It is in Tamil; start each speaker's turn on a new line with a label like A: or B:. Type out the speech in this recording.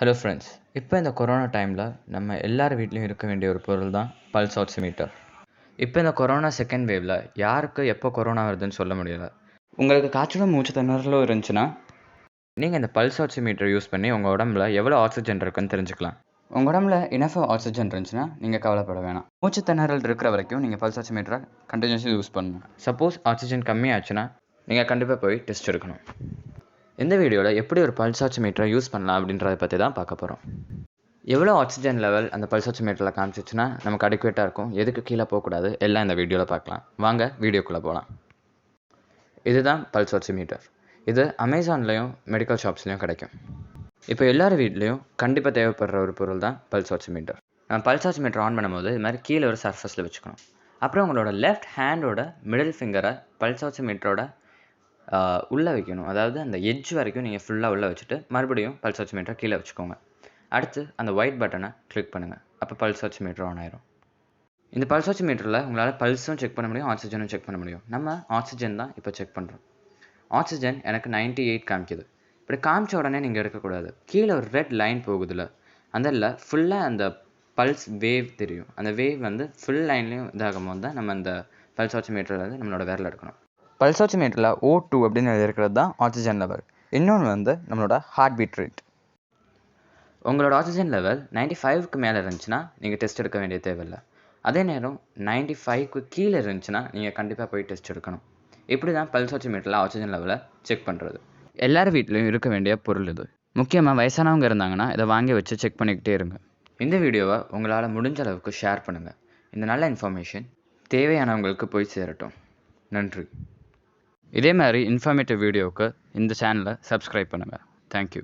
A: ஹலோ ஃப்ரெண்ட்ஸ் இப்போ இந்த கொரோனா டைமில் நம்ம எல்லார் வீட்லேயும் இருக்க வேண்டிய ஒரு பொருள் தான் பல்ஸ் ஆக்சிமீட்டர் இப்போ இந்த கொரோனா செகண்ட் வேவில் யாருக்கு எப்போ கொரோனா வருதுன்னு சொல்ல முடியல? உங்களுக்கு காய்ச்சலும் மூச்சு திணறலும் இருந்துச்சுன்னா நீங்கள் இந்த பல்ஸ் ஆக்சிமீட்டர் யூஸ் பண்ணி உங்கள் உடம்புல எவ்வளோ ஆக்சிஜன் இருக்குன்னு தெரிஞ்சுக்கலாம். உங்கள் உடம்புல இனஃப் ஆக்சிஜன் இருந்துச்சுன்னா நீங்கள் கவலைப்பட வேணாம். மூச்சு திணறல் இருக்கிற வரைக்கும் நீங்கள் பல்ஸ் ஆக்சிமீட்டரை கண்டினியூஸாக யூஸ் பண்ணணும். சப்போஸ் ஆக்சிஜன் கம்மியாச்சுன்னா நீங்கள் கண்டிப்பாக போய் டெஸ்ட் எடுக்கணும். இந்த வீடியோவில் எப்படி ஒரு பல்ஸ் ஆக்சிமீட்டரை யூஸ் பண்ணலாம் அப்படின்றத பற்றி தான் பார்க்க போகிறோம் எவ்வளோ ஆக்சிஜன் லெவல் அந்த பல்ஸ் ஆக்சிமீட்டரில் காமிச்சிச்சுன்னா நமக்கு அடிக்குவேட்டாக இருக்கும். எதுக்கு கீழே போகக்கூடாது? எல்லாம் இந்த வீடியோவில் பார்க்கலாம். வாங்க வீடியோக்குள்ளே போகலாம் இதுதான் பல்ஸ் ஆக்சிமீட்டர் இது அமேசான்லேயும் மெடிக்கல் ஷாப்ஸ்லேயும் கிடைக்கும். இப்போ எல்லார் வீட்லேயும் கண்டிப்பாக தேவைப்படுற ஒரு பொருள் தான் பல்ஸ் ஆக்சிமீட்டர் நம்ம பல்ஸ் ஆக்சிமீட்டர் ஆன் பண்ணும்போது இது மாதிரி கீழே ஒரு சர்ஃபஸில் வச்சுக்கணும். அப்புறம் உங்களோட லெஃப்ட் ஹேண்டோட மிடில் ஃபிங்கரை பல்ஸ் ஆக்சிமீட்டரோட உள்ளே வைக்கணும். அதாவது அந்த எட்ஜ் வரைக்கும் நீங்கள் ஃபுல்லாக உள்ளே வச்சுட்டு மறுபடியும் பல்ஸ் ஆக்சிமீட்டரை கீழே வச்சுக்கோங்க. அடுத்து அந்த ஒயிட் பட்டனை கிளிக் பண்ணுங்கள் அப்போ பல்ஸ் ஆக்சிமீட்டர் ஆன் ஆயிரும். இந்த பல்ஸ் ஆக்சிமீட்டரில் உங்களால் பல்ஸும் செக் பண்ண முடியும் ஆக்சிஜனும் செக் பண்ண முடியும். நம்ம ஆக்சிஜன் தான் இப்போ செக் பண்ணுறோம் ஆக்சிஜன் எனக்கு நைன்ட்டி எயிட் காமிக்குது. இப்படி காமிச்ச உடனே நீங்கள் எடுக்கக்கூடாது. கீழே ஒரு ரெட் லைன் போகுதுல அந்த ஃபுல்லாக அந்த பல்ஸ் வேவ் தெரியும். அந்த வேவ் வந்து ஃபுல் லைன்லேயும் இதாகும் போது தான் நம்ம அந்த பல்ஸ் ஆக்சிமீட்டரில் வந்து நம்மளோட விரல் எடுக்கணும். பல்ஸ் ஓ டூ அப்படின்னு இருக்கிறது தான் ஆக்சிஜன் லெவல் இன்னொன்று வந்து நம்மளோட ஹார்ட் பீட் ரேட் உங்களோட ஆக்சிஜன் லெவல் நைன்டி ஃபைவ்க்கு மேலே இருந்துச்சுன்னா நீங்கள் டெஸ்ட் எடுக்க வேண்டிய தேவையில்லை. அதே நேரம் நைன்டி ஃபைவ்க்கு கீழே இருந்துச்சுன்னா நீங்கள் கண்டிப்பாக போய் டெஸ்ட் எடுக்கணும். இப்படி தான் பல்ஸ் ஆக்சிஜன் லெவலை செக் பண்ணுறது எல்லார் வீட்லேயும் இருக்க வேண்டிய பொருள் இது. முக்கியமாக வயசானவங்க இருந்தாங்கன்னா இதை வாங்கி வச்சு செக் பண்ணிக்கிட்டே இருங்க. இந்த வீடியோவை உங்களால் முடிஞ்ச அளவுக்கு ஷேர் பண்ணுங்கள் இந்த நல்ல இன்ஃபர்மேஷன் தேவையானவங்களுக்கு போய் சேரட்டும். நன்றி. இதே மாதிரி இன்ஃபர்மேட்டிவ் வீடியோவுக்கு இந்த சேனலை சப்ஸ்கிரைப் பண்ணுங்கள் தேங்க்யூ